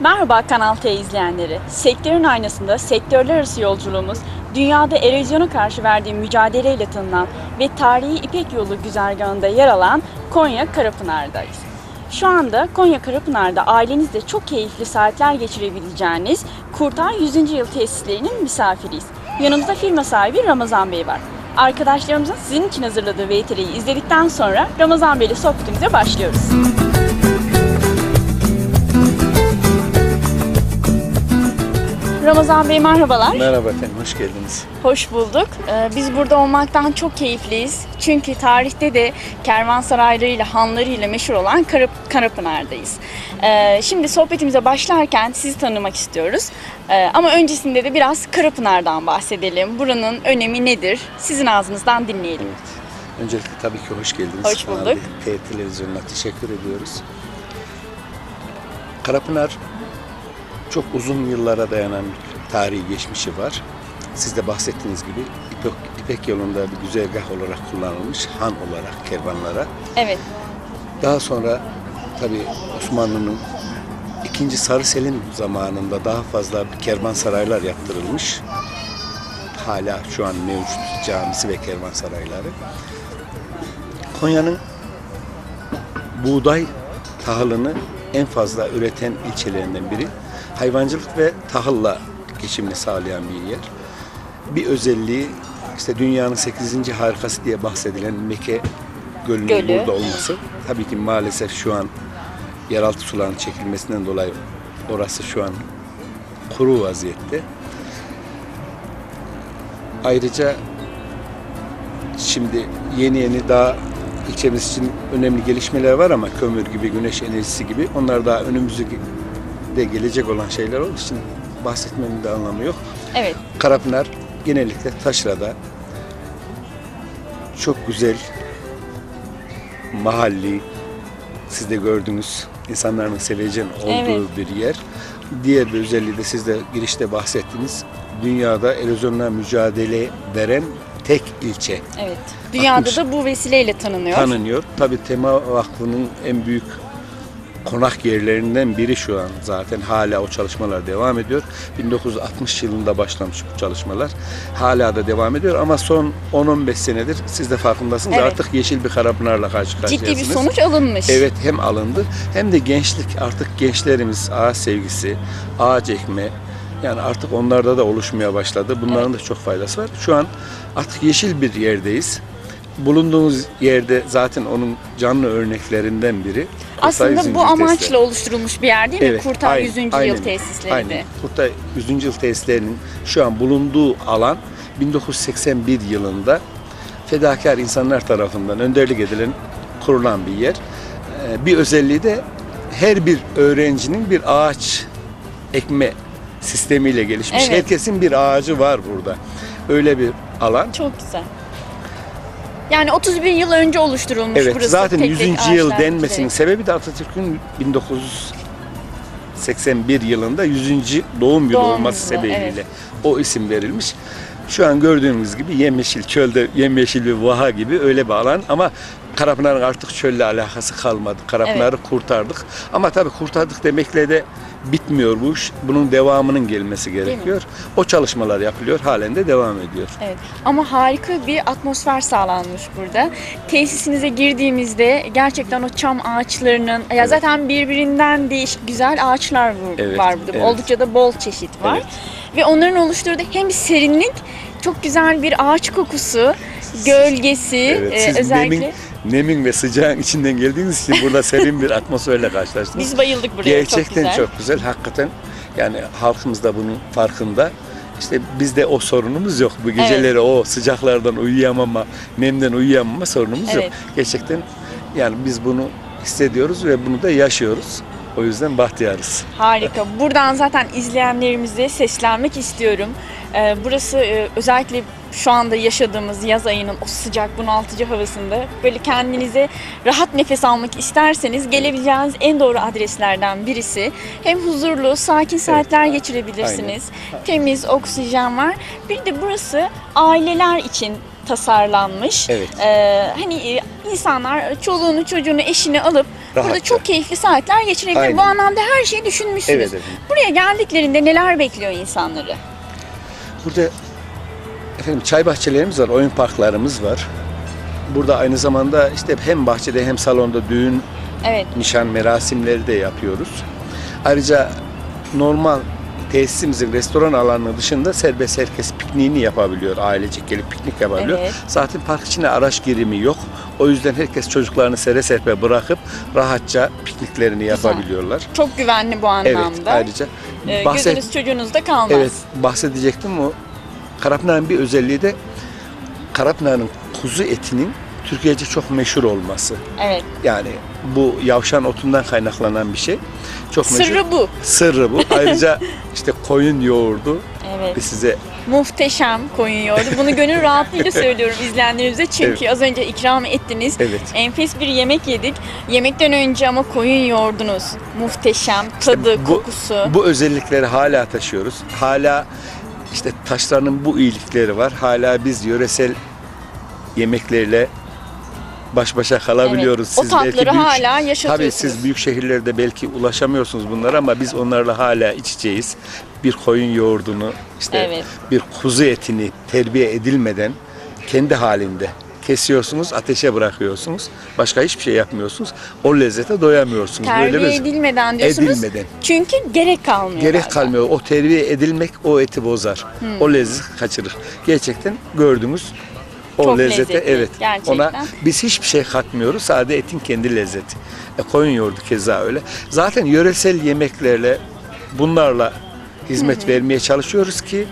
Merhaba Kanal T izleyenleri. Sektörün aynasında sektörler arası yolculuğumuz, dünyada erozyona karşı verdiği mücadeleyle tanınan ve tarihi İpek Yolu güzergahında yer alan Konya Karapınar'dayız. Şu anda Konya Karapınar'da ailenizle çok keyifli saatler geçirebileceğiniz Kurtar 100. Yıl tesislerinin misafiriyiz. Yanımızda firma sahibi Ramazan Bey var. Arkadaşlarımızın sizin için hazırladığı VTR'yi izledikten sonra Ramazan Bey ile sohbetimize başlıyoruz. Ramazan Bey merhabalar. Merhaba efendim, hoş geldiniz. Hoş bulduk. Ee, Biz burada olmaktan çok keyifliyiz. Çünkü tarihte de kervansaraylarıyla, hanlarıyla meşhur olan Karap Karapınar'dayız. Ee, Şimdi sohbetimize başlarken sizi tanımak istiyoruz. Ee, Ama öncesinde de biraz Karapınar'dan bahsedelim. Buranın önemi nedir? Sizin ağzınızdan dinleyelim. Evet. Öncelikle tabii ki hoş geldiniz. Hoş bulduk. Televizyonu'na teşekkür ediyoruz. Karapınar çok uzun yıllara dayanan bir tarihi geçmişi var. Siz de bahsettiğiniz gibi İpek, İpek yolunda bir güzergah olarak kullanılmış han olarak kervanlara. Evet, Daha sonra tabii Osmanlı'nın ikinci Sarı Selim zamanında daha fazla kervansaraylar yaptırılmış. Hala şu an mevcut camisi ve kervansarayları. Konya'nın buğday tahılını en fazla üreten ilçelerinden biri. Hayvancılık ve tahılla geçimini sağlayan bir yer. Bir özelliği işte dünyanın 8. harikası diye bahsedilen Mekke Gölü'nün Gölü. burada olması. Tabii ki maalesef şu an yeraltı sularının çekilmesinden dolayı orası şu an kuru vaziyette. Ayrıca şimdi yeni yeni daha ilçemiz için önemli gelişmeler var ama kömür gibi, güneş enerjisi gibi onlar daha önümüzde gelecek olan şeyler olduğu için bahsetmenin de anlamı yok. evet. Karapınar genellikle taşrada çok güzel mahalli siz de gördünüz insanların sevecen olduğu bir yer. Diğer bir özelliği de siz de girişte bahsettiniz. Dünyada erozyonla mücadele veren tek ilçe Evet. Dünyada 60. da bu vesileyle tanınıyor. tanınıyor. Tabi Tema Vakfı'nın en büyük konak yerlerinden biri şu an zaten hala o çalışmalar devam ediyor. 1960 yılında başlamış bu çalışmalar. Hala da devam ediyor ama son 10-15 senedir siz de farkındasınız Evet. artık yeşil bir Karapınar'la karşı karşıyasınız. Ciddi bir sonuç alınmış. Evet hem alındı hem de gençlik artık gençlerimiz ağaç sevgisi, ağaç ekme yani artık onlarda da oluşmaya başladı. Bunların da çok faydası var. Şu an artık yeşil bir yerdeyiz. Bulunduğumuz yerde zaten onun canlı örneklerinden biri. Kurtay Aslında bu Tesisleri. amaçla oluşturulmuş bir yer değil mi? Evet, Kurtar aynen, 100. Yıl aynen, tesisleri aynen. de. Kurtay 100. Yıl tesislerinin şu an bulunduğu alan 1981 yılında fedakar insanlar tarafından önderlik edilen kurulan bir yer. Ee, Bir özelliği de her bir öğrencinin bir ağaç ekme sistemiyle gelişmiş. Evet. Herkesin bir ağacı var burada. Öyle bir alan. Çok güzel. Yani 31 yıl önce oluşturulmuş Evet burası. zaten tek 100. tek yıl ağaçlar denmesinin dikilerek. sebebi de Atatürk'ün 1981 yılında 100. doğum günü Doğum olması günü, sebebiyle evet. o isim verilmiş. Şu an gördüğünüz gibi yemyeşil çölde yemyeşil bir vaha gibi öyle bir alan ama Karapınar'ın artık çölle alakası kalmadı. Karapınar'ı kurtardık. Ama tabii kurtardık demekle de bitmiyor bu iş. Bunun devamının gelmesi gerekiyor. O çalışmalar yapılıyor. Halen de devam ediyor. Evet. Ama harika bir atmosfer sağlanmış burada. Tesisinize girdiğimizde gerçekten o çam ağaçlarının ya Evet. zaten birbirinden değişik güzel ağaçlar var Evet, var burada. evet. Oldukça da bol çeşit var. Evet. Ve onların oluşturduğu hem serinlik, çok güzel bir ağaç kokusu, gölgesi, Evet, e, siz özellikle nemin, nemin ve sıcağın içinden geldiğiniz için burada serin bir atmosferle karşılaştınız. biz bayıldık buraya. Gerçekten çok çok güzel. güzel. Hakikaten yani halkımız da bunun farkında. İşte bizde o sorunumuz yok. Bu geceleri o sıcaklardan uyuyamama, nemden uyuyamama sorunumuz yok. Evet. Gerçekten yani biz bunu hissediyoruz ve bunu da yaşıyoruz. O yüzden bahtiyarız. Harika. Buradan zaten izleyenlerimize seslenmek istiyorum. Ee, burası e, özellikle şu anda yaşadığımız yaz ayının o sıcak bunaltıcı havasında böyle kendinize rahat nefes almak isterseniz gelebileceğiniz en doğru adreslerden birisi. Hem huzurlu, sakin saatler geçirebilirsiniz. Temiz oksijen var. Bir de burası aileler için tasarlanmış. Evet. Ee, hani e, insanlar çoluğunu çocuğunu eşini alıp Burada Rahatça. çok keyifli saatler geçirebilir. Aynen. Bu anlamda her şeyi düşünmüşsünüz. Evet efendim. Buraya geldiklerinde neler bekliyor insanları? Burada efendim çay bahçelerimiz var, oyun parklarımız var. Burada aynı zamanda işte hem bahçede hem salonda düğün, Evet. nişan merasimleri de yapıyoruz. Ayrıca normal tesisimizin restoran alanı dışında serbest herkes pikniğini yapabiliyor. Ailecek gelip piknik yapabiliyor. Evet. Zaten park içine araç girimi yok. O yüzden herkes çocuklarını sere serpe bırakıp rahatça pikniklerini yapabiliyorlar. Çok güvenli bu Evet, anlamda. ayrıca Ee, bahset- Gözünüz çocuğunuz da kalmaz. Evet, bahsedecektim o. Karapınar'ın bir özelliği de Karapınar'ın kuzu etinin Türkiye'ce çok meşhur olması. Evet. Yani bu yavşan otundan kaynaklanan bir şey. Çok meşhur. Sırrı bu. Sırrı bu. Ayrıca işte koyun yoğurdu Evet. ve size Muhteşem koyun yoğurdu. Bunu gönül rahatlığıyla söylüyorum izleyenlerimize. Çünkü az önce ikram ettiniz. evet. Enfes bir yemek yedik. Yemekten önce ama koyun yoğurdunuz. Muhteşem. Tadı, bu- kokusu. Bu özellikleri hala taşıyoruz. Hala işte taşlarının bu iyilikleri var. Hala biz yöresel yemeklerle baş başa kalabiliyoruz. Evet. O Siz belki tatları büyük- hala Tabii yaşatıyorsunuz. siz büyük şehirlerde belki ulaşamıyorsunuz bunlara ama biz onlarla hala iç içeyiz. Bir koyun yoğurdunu, işte Evet. bir kuzu etini terbiye edilmeden kendi halinde kesiyorsunuz, ateşe bırakıyorsunuz. Başka hiçbir şey yapmıyorsunuz. O lezzete doyamıyorsunuz. Terbiye Böyle bir- edilmeden diyorsunuz. Edilmeden. Çünkü gerek kalmıyor. Gerek galiba. kalmıyor. O terbiye edilmek o eti bozar. Hmm. O lezzeti kaçırır. Gerçekten gördüğümüz o Çok lezzete lezzetli, evet. gerçekten. Ona biz hiçbir şey katmıyoruz. Sadece etin kendi lezzeti. E, koyun yoğurdu keza öyle. Zaten yöresel yemeklerle bunlarla hizmet vermeye çalışıyoruz ki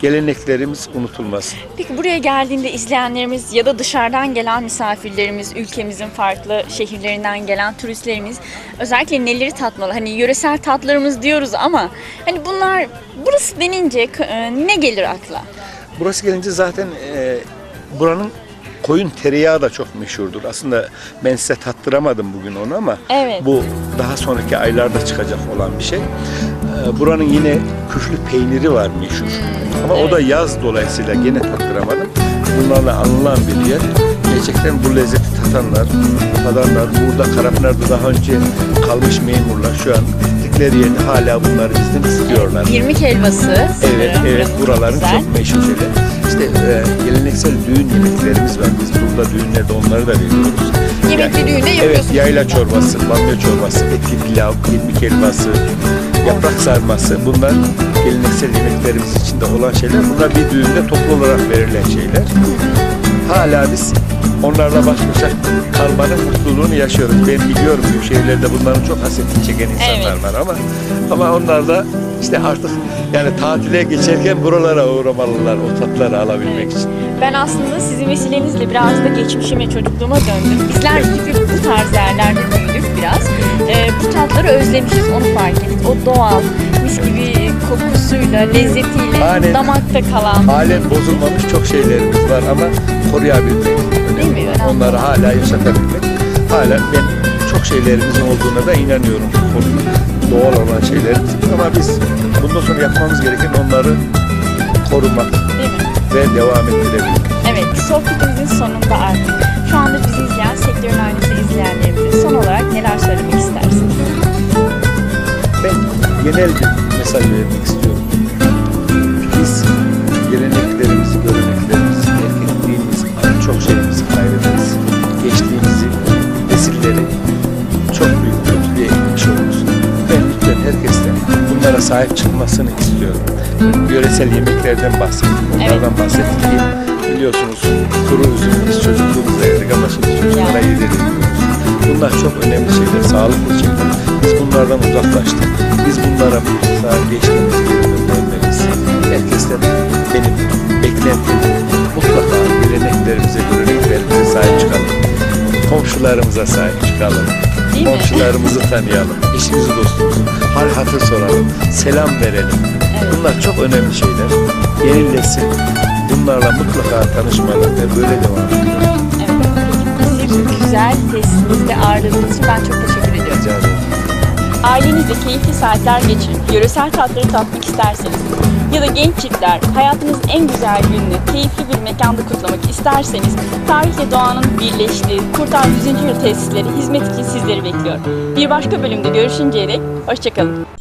geleneklerimiz unutulmasın. Peki buraya geldiğinde izleyenlerimiz ya da dışarıdan gelen misafirlerimiz, ülkemizin farklı şehirlerinden gelen turistlerimiz özellikle neleri tatmalı? Hani yöresel tatlarımız diyoruz ama hani bunlar burası denince e, ne gelir akla? Burası gelince zaten e, buranın koyun tereyağı da çok meşhurdur. Aslında ben size tattıramadım bugün onu ama Evet. bu daha sonraki aylarda çıkacak olan bir şey. E, buranın yine küflü peyniri var meşhur. Ama o da yaz dolayısıyla gene tattıramadım. Bunlarla anılan bir yer. Gerçekten bu lezzeti tatanlar, tadanlar, burada Karapınar'da daha önce kalmış memurlar şu an gittikleri yerde hala bunları bizden istiyorlar. İrmik helvası. Evet, evet buraların Güzel. çok meşhur şeyler. İşte e, geleneksel düğün yemeklerimiz var. Biz burada düğünlerde onları da veriyoruz. Yemekli düğünde Evet, yapıyorsunuz. yayla çorbası, bamya çorbası, etli pilav, irmik helvası, yaprak sarması. Bunlar geleneksel yemeklerimiz içinde olan şeyler. Bunlar bir düğünde toplu olarak verilen şeyler. Hala biz onlarla baş başa kalmanın mutluluğunu yaşıyoruz. Ben biliyorum büyük şehirlerde bunların çok hasetini çeken insanlar Evet. var ama ama onlar da işte artık yani tatile geçerken buralara uğramalılar o tatları alabilmek için. Ben aslında sizin vesilenizle biraz da geçmişime, çocukluğuma döndüm. Bizler çünkü bu tarz yerlerde biraz. Ee, bu tatları özlemişiz, onu fark ettik. O doğal, mis gibi kokusuyla, lezzetiyle, Aynen. damakta kalan. Halen bozulmamış çok şeylerimiz var ama koruyabilmek Değil mi? önemli. Önemli. Onları hala yaşatabilmek. Hala ben çok şeylerimizin olduğuna da inanıyorum. Doğal olan şeylerimiz. Ama biz bundan sonra yapmamız gereken onları korumak Değil mi? ve devam ettirebilmek. Evet, sohbetimizin sonunda artık. Şu anda bizi izleyen, sektörün son olarak neler söylemek istersiniz? Ben genel bir mesaj vermek istiyorum. Biz geleneklerimizi, göreneklerimizi, terk ettiğimiz çok şeyimizi kaybederiz. Geçtiğimizi, nesilleri çok büyük kötülüğe gitmiş oluruz. Ben lütfen herkesten bunlara sahip çıkmasını istiyorum. Yöresel yemeklerden bahsettim, onlardan bahsettik ki biliyorsunuz kuru üzüm biz çocukluğumuzda yedik ama şimdi çocuklara yediremiyoruz. Bunlar çok önemli şeyler, sağlıklı şeyler. Biz bunlardan uzaklaştık. Biz bunlara mutlaka geçtiğimiz geri dönmeliyiz. Herkesten benim beklentim mutlaka geleneklerimize, göreneklerimize sahip çıkalım. Komşularımıza sahip çıkalım. Değil mi? Komşularımızı tanıyalım. Eşimizi, dostumuzu, hal hatır soralım. Selam verelim. Evet. Bunlar çok önemli şeyler. Yeni nesil bunlarla mutlaka tanışmalı ve böyle devam etmeli. Güzel tesisinizde ağırladığınız için ben çok teşekkür ediyorum. Rica ederim. Ailenizle keyifli saatler geçirip yöresel tatları tatmak isterseniz ya da genç çiftler hayatınızın en güzel gününü keyifli bir mekanda kutlamak isterseniz tarihle doğanın birleştiği Kurtar 100. Yıl tesisleri hizmet için sizleri bekliyor. Bir başka bölümde görüşünceye dek hoşçakalın.